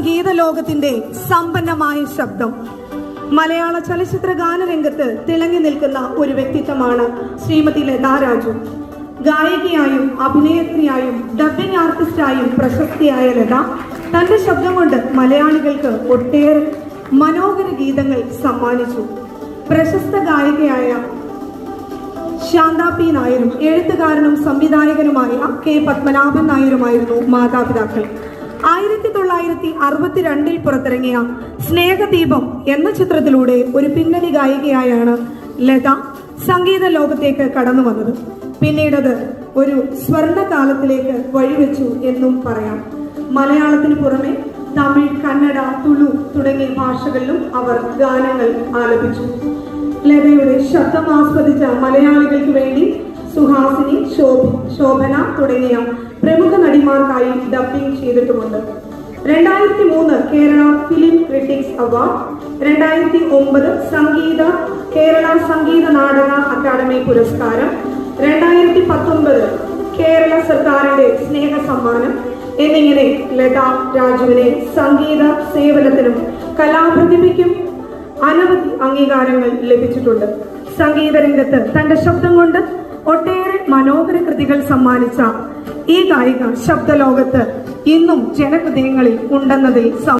സംഗീത ലോകത്തിന്റെ സമ്പന്നമായ ശബ്ദം. മലയാള ചലച്ചിത്ര ഗാനരംഗത്ത് തിളങ്ങി നിൽക്കുന്ന ഒരു വ്യക്തിത്വമാണ് ശ്രീമതി ലതാ രാജു. ഗായികയായും അഭിനേത്രിയായും ഡബ്ബിംഗ് ആർട്ടിസ്റ്റായും പ്രശസ്തിയായ ലത തന്റെ ശബ്ദം കൊണ്ട് മലയാളികൾക്ക് ഒട്ടേറെ മനോഹര ഗീതങ്ങൾ സമ്മാനിച്ചു. പ്രശസ്ത ഗായികയായ ശാന്ത പി നായരും എഴുത്തുകാരനും സംവിധായകനുമായ കെ പത്മനാഭൻ നായരുമായിരുന്നു മാതാപിതാക്കൾ. ആയിരത്തി തൊള്ളായിരത്തി അറുപത്തിരണ്ടിൽ പുറത്തിറങ്ങിയ സ്നേഹദീപം എന്ന ചിത്രത്തിലൂടെ ഒരു പിന്നണി ഗായികയായാണ് ലത സംഗീത ലോകത്തേക്ക് കടന്നു വന്നത്. പിന്നീടത് ഒരു സ്വർണകാലത്തിലേക്ക് വഴിവെച്ചു എന്നും പറയാം. മലയാളത്തിന് പുറമെ തമിഴ് കന്നഡ തുളു തുടങ്ങിയ ഭാഷകളിലും അവർ ഗാനങ്ങൾ ആലപിച്ചു. ലതയുടെ ശബ്ദം ആസ്വദിച്ച മലയാളികൾക്ക് വേണ്ടി സുഹാസിനി ശോഭി ശോഭന തുടങ്ങിയ പ്രമുഖ നടിമാർക്കായി ഡബ്ബിംഗ് ചെയ്തിട്ടുമുണ്ട്. രണ്ടായിരത്തി മൂന്ന് കേരള ഫിലിം ക്രിറ്റിക്സ് അവാർഡ് രണ്ടായിരത്തി ഒമ്പത് സംഗീത കേരള സംഗീത നാടക അക്കാദമി പുരസ്കാരം രണ്ടായിരത്തി പത്തൊമ്പത് കേരള സർക്കാരിന്റെ സ്നേഹ സമ്മാനം എന്നിങ്ങനെ ലത രാജുവിനെ സംഗീത സേവനത്തിനും കലാപ്രതിഭയ്ക്കും അനവധി അംഗീകാരങ്ങൾ ലഭിച്ചിട്ടുണ്ട്. സംഗീത രംഗത്ത് തന്റെ ശബ്ദം കൊണ്ട് ഒട്ടേറെ മനോഹര കൃതികൾ സമ്മാനിച്ച ഈ ഗായിക ശബ്ദലോകത്ത് ഇന്നും ജനഹൃദയങ്ങളിൽ ഉണ്ടെന്നതിൽ